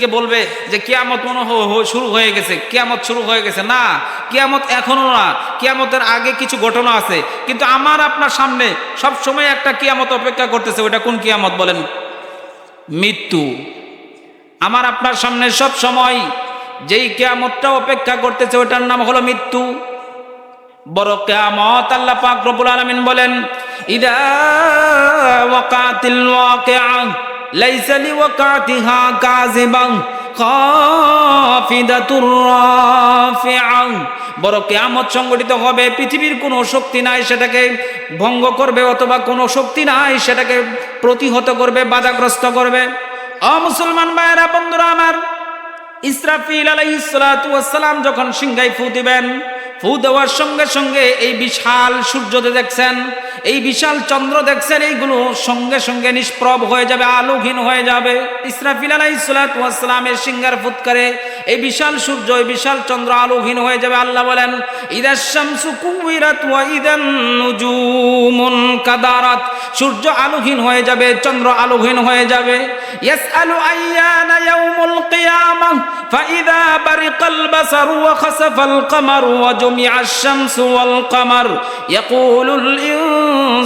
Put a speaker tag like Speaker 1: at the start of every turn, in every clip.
Speaker 1: কে বলবে যে কিয়ামত মনে শুরু হয়ে গেছে, কিয়ামত শুরু হয়ে গেছে। না, কিয়ামত এখনও না, কিয়ামতের আগে কিছু ঘটনা আছে, কিন্তু আমার আপনার সামনে সব সময় একটা কিয়ামত অপেক্ষা করতেছে, ওটা কোন কিয়ামত বলেন? মৃত্যু। আমার আপনার সামনে সব সময় যেই কিয়ামতটা অপেক্ষা করতেছে, ওটার নাম হলো মৃত্যু। বড় কিয়ামত আল্লাহ পাক রব্বুল আলামিন বলেন, ইদা ওয়াকাতিল ওয়াকিআ লাইসা লিওয়াকাতিহা কাযিবান খাফিদাতুর রাফিআ বড় কিয়ামত সংগঠিত হবে, পৃথিবীর কোনো শক্তি নাই সেটাকে ভঙ্গ করবে অথবা কোনো শক্তি নাই সেটাকে প্রতিহত করবে, বাধাগ্রস্ত করবে। অ মুসলমান ভাইয়েরা, বন্ধুরা আমার, ইসরাফিল আলাইসালাম যখন সিংহাই ফু দিবেন ফু দেওয়ার সঙ্গে সঙ্গে এই বিশাল সূর্য দেখছেন, এই বিশাল চন্দ্র দেখছেন, এইগুলো সঙ্গে সঙ্গে নিষ্প্রভ হয়ে যাবে আলোহীন হয়ে যাবে। ইসরাফিল আলাই সালাতামের সিঙ্গার ফুৎকারে এই বিশাল সূর্য, এই বিশাল চন্দ্র আলোহীন হয়ে যাবে। আল্লাহ বলেন ইদার শামসু কুইরাত ওয়া ইদান নুজুমুন কাদারাত সূর্য আলোহীন হয়ে যাবে চন্দ্র আলোহীন হয়ে যাবে ইয়াসআলু আইয়ানা ইয়াউমুল কিয়ামাহ فإذا برق البصر وخسف القمر وجمع الشمس والقمر يقول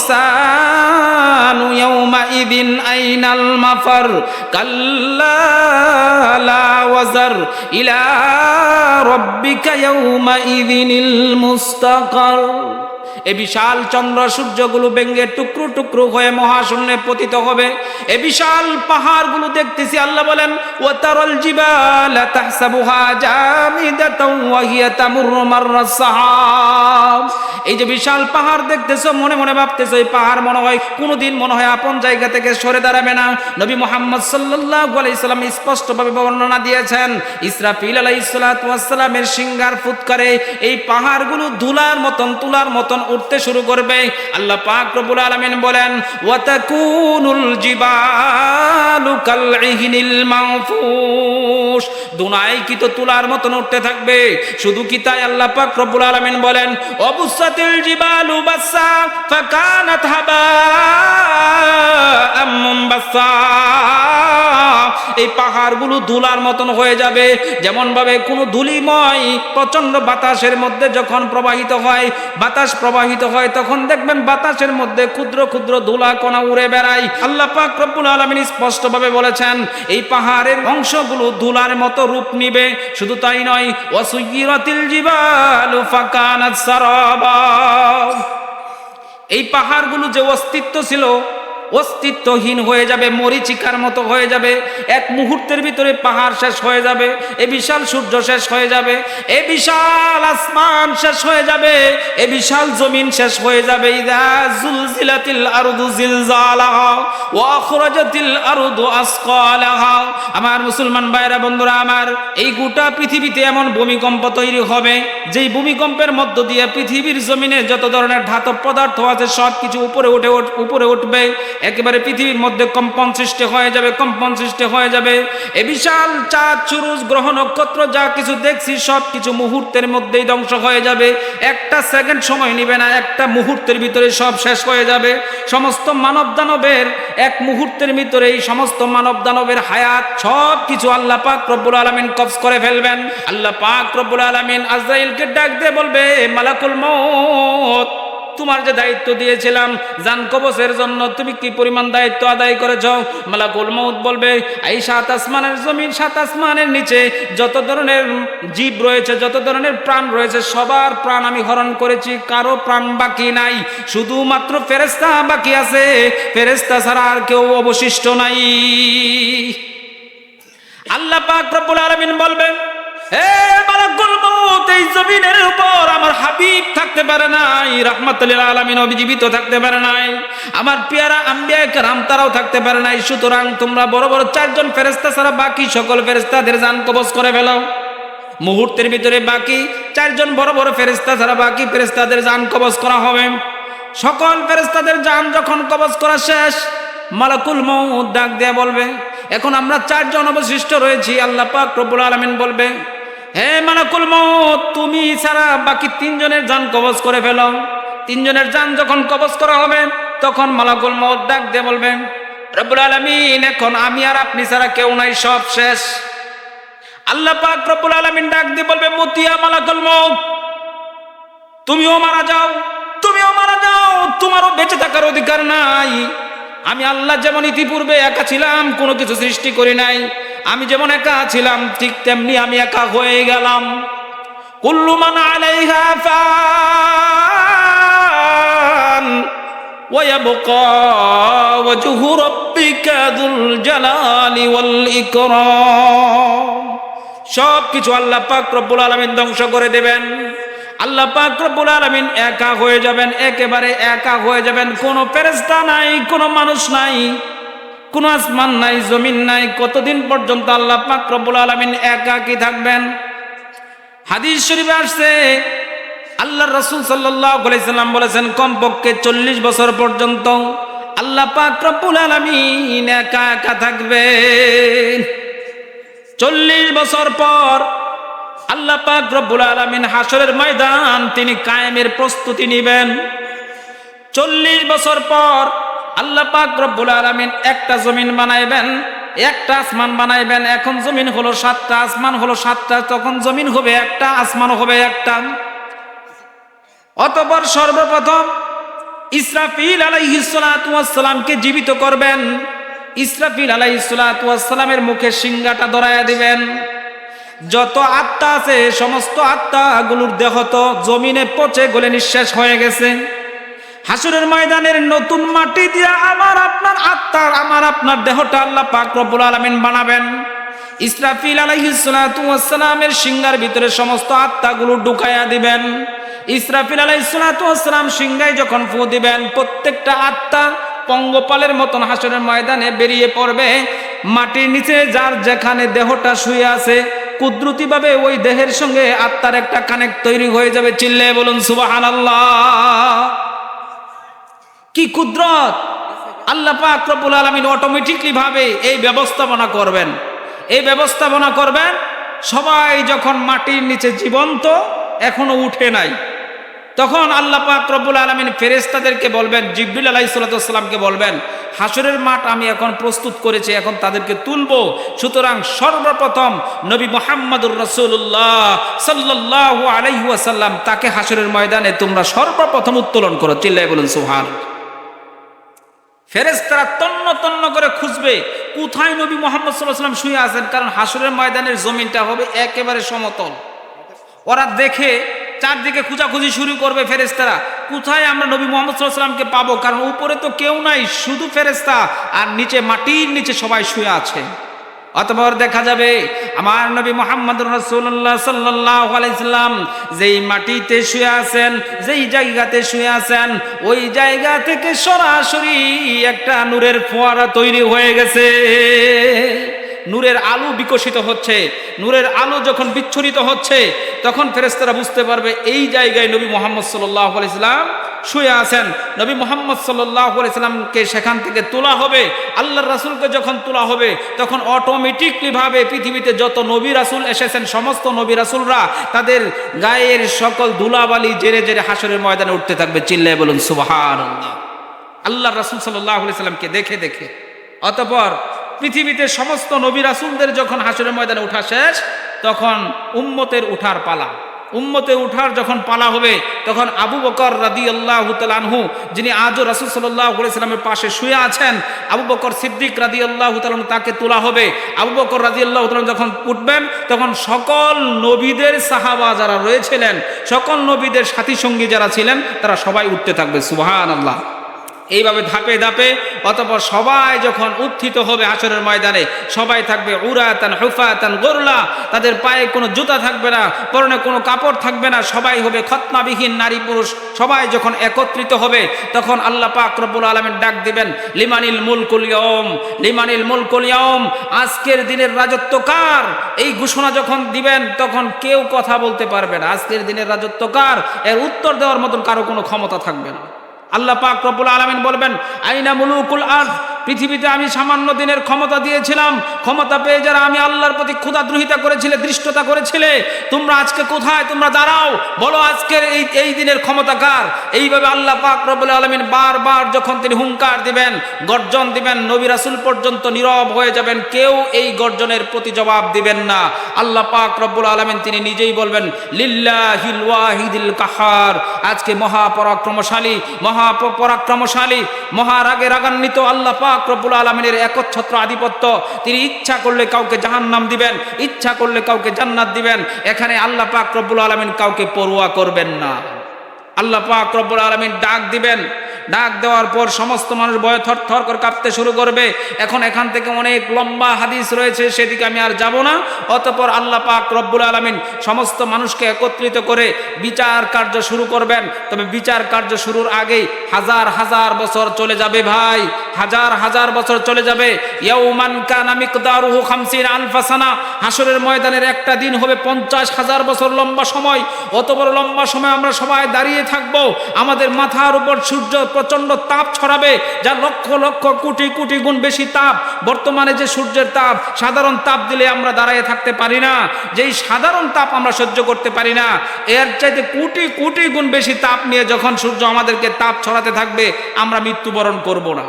Speaker 1: الإنسان يومئذ أين المفر كلا لا وزر إلى ربك يومئذ المستقر এ বিশাল চন্দ্র সূর্যগুলো ব্যঙ্গে টুকরো টুকরো হয়ে মহাশূন্যে পতিত হবে। এ বিশাল পাহাড়গুলো দেখতেছি আল্লাহ বলেন ও তারল জিবাল এই যে বিশাল পাহাড় দেখতেছো, মনে মনে ভাবতেছো, এই পাহাড় মনে হয় কোনোদিন মনে হয় আপন জায়গা থেকে সরে দাঁড়াবে না। নবী মোহাম্মদ সাল্লাল্লাহু আলাইহি সাল্লাম স্পষ্টভাবে বর্ণনা দিয়েছেন, ইসরাফিল আলাইহিস সালাতু ওয়াস সিংহার ফুৎকারে এই পাহাড়গুলো ধুলার মতন, তুলার মতন উঠতে শুরু করবে। আল্লাহ পাক রব্বুল আলামিন বলেন দুনাই কি তো তুলার মতন উঠতে থাকবে। শুধু কি তাই আল্লাহ পাক বলেন জিবালু বাসা ফাকানাত এই পাহাড়গুলো ধুলার মতন হয়ে যাবে। যেমন ভাবে কোনো ধুলিময় প্রচণ্ড বাতাসের মধ্যে যখন প্রবাহিত হয়, বাতাস প্রবাহিত হয়, তখন দেখবেন বাতাসের মধ্যে ক্ষুদ্র ক্ষুদ্র ধুলা কণা উড়ে বেড়ায়। আল্লাহ পাক রব্বুল আলামিন স্পষ্টভাবে বলেছেন, এই পাহাড়ের অংশগুলো ধুলার মতো রূপ নিবে, শুধু তাই নয় অসুগিরতিল জিবালু ফাকানাত সারাবা। এই পাহাড়গুলো যে অস্তিত্ব ছিল অস্তিত্বহীন হয়ে যাবে, মরিচিকার মতো হয়ে যাবে, এক মুহূর্তের ভিতরে পাহাড় শেষ হয়ে যাবে, এ বিশাল সূর্য শেষ হয়ে যাবে, এ বিশাল আসমান শেষ হয়ে যাবে, এ বিশাল জমিন শেষ হয়ে যাবে। আমার মুসলমান ভাইরা, বন্ধুরা, আমার এই গোটা পৃথিবীতে এমন ভূমিকম্প তৈরি হবে, যেই ভূমিকম্পের মধ্য দিয়ে পৃথিবীর জমিনে যত ধরনের ধাতব পদার্থ আছে সব কিছু উপরে উঠ- উপরে উঠবে। একেবারে পৃথিবীর মধ্যে কম্পন সৃষ্টি হয়ে যাবে, কম্পন সৃষ্টি হয়ে যাবে। এ বিশাল চাঁদ চুরুজ গ্রহ, নক্ষত্র, যা কিছু দেখছি সব কিছু মুহূর্তের মধ্যেই ধ্বংস হয়ে যাবে। একটা সেকেন্ড সময় নিবে না, একটা মুহূর্তের ভিতরে সব শেষ হয়ে যাবে। সমস্ত মানব দানবের এক মুহূর্তের ভিতরে এই সমস্ত মানব দানবের হায়াত সব কিছু আল্লাহ পাক রব্বুল আলামিন কবজ করে ফেলবেন। আল্লাহ পাক রব্বুল আলামিন আজরাইলকে ডাক দিয়ে বলবে মালাকুল মউত। তোমার যে দায়িত্ব দিয়েছিলাম জান কবচের জন্য তুমি কি পরিমাণ দায়িত্ব আদায় করেছ? মালাকুল মৌত বলবে, এই সাত আসমানের জমিন, সাত আসমানের নিচে যত ধরনের জীব রয়েছে, যত ধরনের প্রাণ রয়েছে, সবার প্রাণ আমি হরণ করেছি, কারও প্রাণ বাকি নাই। শুধুমাত্র ফেরেস্তা বাকি আছে ফেরেস্তা ছাড়া আর কেউ অবশিষ্ট নাই। আল্লাহ পাক রব্বুল আলামিন বলবেন এই জমিনের উপর আমার হাবিব থাকতে পারে নাই থাকতে পারে নাই, আমার থাকতে পারে নাই, সুতরাং তোমরা বড় বড় চারজন ছাড়া বাকি সকল কবজ করে মুহূর্তের ভিতরে বাকি চারজন বড় বড় ফেরেশতা ছাড়া বাকি ফেরেশতাদের জান কবজ করা হবে। সকল ফেরেশতাদের জান যখন কবজ করা শেষ, মালাকুল মউত ডাক দিয়ে বলবে, এখন আমরা চারজন অবশিষ্ট রয়েছি আল্লাহ পাক রব্বুল আলামিন বলবে হে মালাকুল মউত, তুমি ছাড়া বাকি তিনজনের যান কবজ করে ফেলো। তিনজনের যান যখন কবজ করা হবে, তখন মালাকুল মউত ডাক দিয়ে বলবেন, রব্বুল আলমিন, এখন আমি আর আপনি ছাড়া কেউ নাই, সব শেষ। আল্লাহ পাক রব্বুল আলামিন ডাক দিয়ে বলবে, মতিয়া মালাকুল মউত, তুমিও মারা যাও, তুমিও মারা যাও, তোমারও বেঁচে থাকার অধিকার নাই। আমি আল্লাহ যেমন ইতিপূর্বে একা ছিলাম, কোনো কিছু সৃষ্টি করি নাই। আমি যেমন একা ছিলাম ঠিক তেমনি আমি একা হয়ে গেলাম কুল্লু মান আলাইহা ফান ويبقى وجه ربك ذو الجلال والإكرام সব কিছু আল্লাহ পাক রব্বুল আলামিন ধ্বংস করে দেবেন আল্লাহ পাক রব্বুল আলামিন একা হয়ে যাবেন একেবারে একা হয়ে যাবেন কোনো ফেরেশতা নাই কোনো মানুষ নাই কোনো আসমান নাই, জমিন নাই, কতদিন পর্যন্ত আল্লাহ পাক রব্বুল আলামিন একা কি থাকবেন? হাদিস শরীফে আসছে আল্লাহ রসুল সাল্লাম বলেছেন, কমপক্ষে চল্লিশ বছর পর্যন্ত আল্লাহ পাক রব্বুল আলামিন একা একা থাকবেন। চল্লিশ বছর পর আল্লাহ পাক রব্বুল আলামিন হাসরের ময়দান তিনি কায়েমের প্রস্তুতি নেবেন। চল্লিশ বছর পর আল্লাহ পাক রব্বুল আলামিন একটা জমিন বানাইবেন, একটা আসমান বানাইবেন, এখন জমিন হলো সাতটা, আসমান হলো সাতটা, তখন জমিন হবে একটা, আসমান হবে একটা। অতপর সর্বপ্রথম ইসরাফিল আলাইহিসালামকে জীবিত করবেন। ইসরাফিল আলাইহিসালামের মুখে সিংহাটা ধরাইয়া দিবেন। যত আত্মা আছে, সমস্ত আত্মাগুলোর দেহ তো জমিনে পচে গলে নিঃশ্বাস হয়ে গেছে। হাসুরের ময়দানের নতুন মাটি দিয়ে আমার আপনার আত্মার, আমার আপনার দেহটা আল্লাহ পাক রব্বুল আলামিন বানাবেন। ইসরাফিল আলাইহিসসালামের সিংহার ভিতরে সমস্ত আত্মাগুলো ঢুকাইয়া দিবেন। ইসরাফিল আলাইহিসসালাম সিংহায় যখন ফু দিবেন, প্রত্যেকটা আত্মা পঙ্গপালের মতন হাসরের ময়দানে বেরিয়ে পড়বে। মাটির নিচে যার যেখানে দেহটা শুয়ে আছে, কুদরতিভাবে ওই দেহের সঙ্গে আত্মার একটা কানেক্ট তৈরি হয়ে যাবে। চিল্লে বলুন সুবাহান কি কুদরত? আল্লাহ পাক রব্বুল আলামিন অটোমেটিকলি ভাবে এই ব্যবস্থাপনা করবেন। এই ব্যবস্থাপনা করবেন, সবাই যখন মাটির নিচে জীবন্ত, এখনও উঠে নাই। তখন আল্লাহ পাক রব্বুল আলমিন ফেরেস্তাদেরকে বলবেন জিব্বিল আলাহি সাল্লাতামকে বলবেন হাসরের মাঠ আমি এখন প্রস্তুত করেছি, এখন তাদেরকে তুলবো। সুতরাং সর্বপ্রথম নবী মোহাম্মদুর রসুল্লাহ সাল্লাহ আলাইহাসাল্লাম তাকে হাসরের ময়দানে তোমরা সর্বপ্রথম উত্তোলন করো। চিল্লাই বলুন সুহান ফেরেস্তারা তন্ন তন্ন করে খুঁজবে, কোথায় নবী মোহাম্মদ সাল্লাহ শুয়ে আছেন? কারণ হাসুরের ময়দানের জমিনটা হবে একেবারে সমতল। ওরা দেখে চারদিকে খুঁজাখুঁজি শুরু করবে ফেরেস্তারা কোথায় আমরা নবী মোহাম্মদ সাল্লামকে পাবো? কারণ উপরে তো কেউ নাই, শুধু ফেরেস্তা আর নিচে মাটির নিচে সবাই শুয়ে আছে। অতপর দেখা যাবে, আমার নবী মোহাম্মদ রসুল্লাহ সাল্লাহ আলাইসাল্লাম যেই মাটিতে শুয়ে আছেন, যেই জায়গাতে শুয়ে আছেন, ওই জায়গা থেকে সরাসরি একটা নূরের ফোয়ারা তৈরি হয়ে গেছে। নূরের আলো বিকশিত হচ্ছে, নূরের আলো যখন বিচ্ছুরিত হচ্ছে, তখন ফেরেস্তারা বুঝতে পারবে, এই জায়গায় নবী মোহাম্মদ সাল্লাহ আলাইসাল্লাম শুয়ে আছেন। নবী মোহাম্মদ সাল্লাহ আলাইসাল্লামকে সেখান থেকে তোলা হবে। আল্লাহ রাসুলকে যখন তোলা হবে, তখন অটোমেটিকলিভাবে পৃথিবীতে যত নবী রাসুল এসেছেন, সমস্ত নবী রাসুলরা তাদের গায়ের সকল ধুলাবালি জেরে জেরে হাসরের ময়দানে উঠতে থাকবে। চিল্লায় বলুন সুবাহার আল্লাহ রাসুল সাল্লাহ দেখে দেখে। অতপর পৃথিবীতে সমস্ত নবী রাসুলদের যখন হাসরের ময়দানে উঠা শেষ, তখন উম্মতের উঠার পালা। উম্মতে উঠার যখন পালা হবে, তখন আবু বকর রাদি আল্লাহ তালানহু যিনি আজও রাসুল সাল্লাহামের পাশে শুয়ে আছেন, আবু বকর সিদ্দিক রাদি আল্লাহ তাকে তোলা হবে। আবু বকর রাদি আল্লাহ তালন যখন উঠবেন, তখন সকল নবীদের সাহাবা যারা রয়েছিলেন, সকল নবীদের সাথী সঙ্গী যারা ছিলেন, তারা সবাই উঠতে থাকবে সুবাহান আল্লাহ এইভাবে ধাপে ধাপে, অতপর সবাই যখন উত্থিত হবে আসরের ময়দানে, সবাই থাকবে উরাতান, হুফাতান, গোরলা, তাদের পায়ে কোনো জুতা থাকবে না, পরনে কোনো কাপড় থাকবে না, সবাই হবে খতনাবিহীন নারী পুরুষ, সবাই যখন একত্রিত হবে, তখন আল্লাহ পাক রব্বুল আলমের ডাক দিবেন, লিমানিল মুলকুল লিমানিল মুলকুল আজকের দিনের রাজত্ব কার? এই ঘোষণা যখন দিবেন, তখন কেউ কথা বলতে পারবে না, আজকের দিনের রাজত্ব কার? এর উত্তর দেওয়ার মতন কারও কোনো ক্ষমতা থাকবে না। আল্লাহ পাক রব্বুল আলামিন বলবেন আইনা মুলুকুল আরদ? পৃথিবীতে আমি সামান্য দিনের ক্ষমতা দিয়েছিলাম, ক্ষমতা পেয়ে যারা আমি আল্লাহর প্রতি ক্ষুদাদ্রোহিতা করেছিলে, দৃষ্টতা করেছিলে, তোমরা আজকে কোথায়? তোমরা দাঁড়াও, বলো আজকের এই এই দিনের ক্ষমতা কার? এইভাবে আল্লাহ পাক রব্বুল আলমিন বারবার যখন তিনি হুঙ্কার দিবেন, গর্জন দিবেন, নবী রাসুল পর্যন্ত নীরব হয়ে যাবেন, কেউ এই গর্জনের প্রতি জবাব দিবেন না। আল্লাহ পাক রব্বুল আলমিন তিনি নিজেই বলবেন, লিল্লাহিল কাহার। আজকে মহাপরাক্রমশালী মহাপরাক্রমশালী, মহারাগে রাগান্বিত আল্লাহ পাক রব্বুল আলমিনের একচ্ছত্র আধিপত্য। তিনি ইচ্ছা করলে কাউকে জাহান্নাম দিবেন, ইচ্ছা করলে কাউকে জান্নাত দিবেন। এখানে আল্লাহ পাক রব্বুল আলমিন কাউকে পড়ুয়া করবেন না। আল্লাহ পাক রব্বুল আলমিন ডাক দিবেন। ডাক দেওয়ার পর সমস্ত মানুষ বয় থর থর করে কাঁপতে শুরু করবে। এখন এখান থেকে অনেক লম্বা হাদিস রয়েছে, সেদিকে আমি আর যাব না। অতপর আল্লাহ পাক রব্বুল আলমিন সমস্ত মানুষকে একত্রিত করে বিচার কার্য শুরু করবেন। তবে বিচার কার্য শুরুর আগেই হাজার হাজার বছর চলে যাবে ভাই, হাজার হাজার বছর চলে যাবে। হাসরের ময়দানের একটা দিন হবে পঞ্চাশ হাজার বছর লম্বা সময়। অত বড় লম্বা সময় আমরা সবাই দাঁড়িয়ে থাকব, আমাদের মাথার উপর সূর্য প্রচণ্ড তাপ ছড়াবে, যা লক্ষ লক্ষ কোটি কোটি গুণ বেশি তাপ। বর্তমানে যে সূর্যের তাপ, সাধারণ তাপ দিলে আমরা দাঁড়িয়ে থাকতে পারি না। যেই সাধারণ তাপ আমরা সহ্য করতে পারি না, এর চাইতে কোটি কোটি গুণ বেশি তাপ নিয়ে যখন সূর্য আমাদেরকে তাপ ছড়াতে থাকবে, আমরা মৃত্যুবরণ করব না।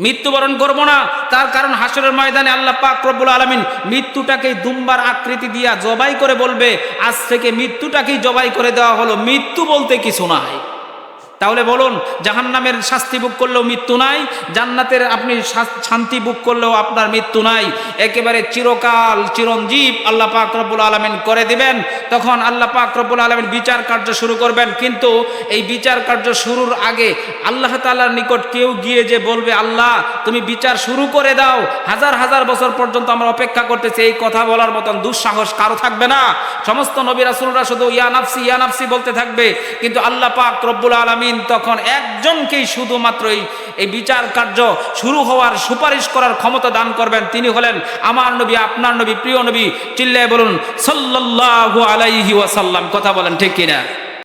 Speaker 1: মৃত্যুবরণ করব না, তার কারণ হাসরের ময়দানে আল্লাহ পাক রব্বুল আলমিন মৃত্যুটাকে দুম্বার আকৃতি দিয়া জবাই করে বলবে, আজ থেকে মৃত্যুটাকেই জবাই করে দেওয়া হলো। মৃত্যু বলতে কিছু নাই। তাহলে বলুন, জাহান্নামের শাস্তি বুক করলেও মৃত্যু নাই, জান্নাতের আপনি শান্তি বুক করলেও আপনার মৃত্যু নাই। একেবারে চিরকাল চিরঞ্জীব আল্লাহ পাক রব্বুল আলমিন করে দিবেন, তখন আল্লাহ পাক রব্বুল আলমিন বিচার কার্য শুরু করবেন। কিন্তু এই বিচার কার্য শুরুর আগে আল্লাহ তাআলার নিকট কেউ গিয়ে যে বলবে, আল্লাহ, তুমি বিচার শুরু করে দাও, হাজার হাজার বছর পর্যন্ত আমরা অপেক্ষা করতেছি এই কথা বলার মতন দুঃসাহস কারও থাকবে না। সমস্ত নবী রাসূলরা শুধু ইয়া নাফসি ইয়া নাফসি বলতে থাকবে, কিন্তু আল্লাহ পাক রব্বুল আলামিন তখন একজনকেই শুধুমাত্র এই এই বিচার কার্য শুরু হওয়ার সুপারিশ করার ক্ষমতা দান করবেন। তিনি হলেন আমার নবী, আপনার নবী, প্রিয় নবী। চিল্লায় বলুন সাল্লাহ আলাইহি ওয়াসাল্লাম। কথা বলেন, ঠিক কিনা?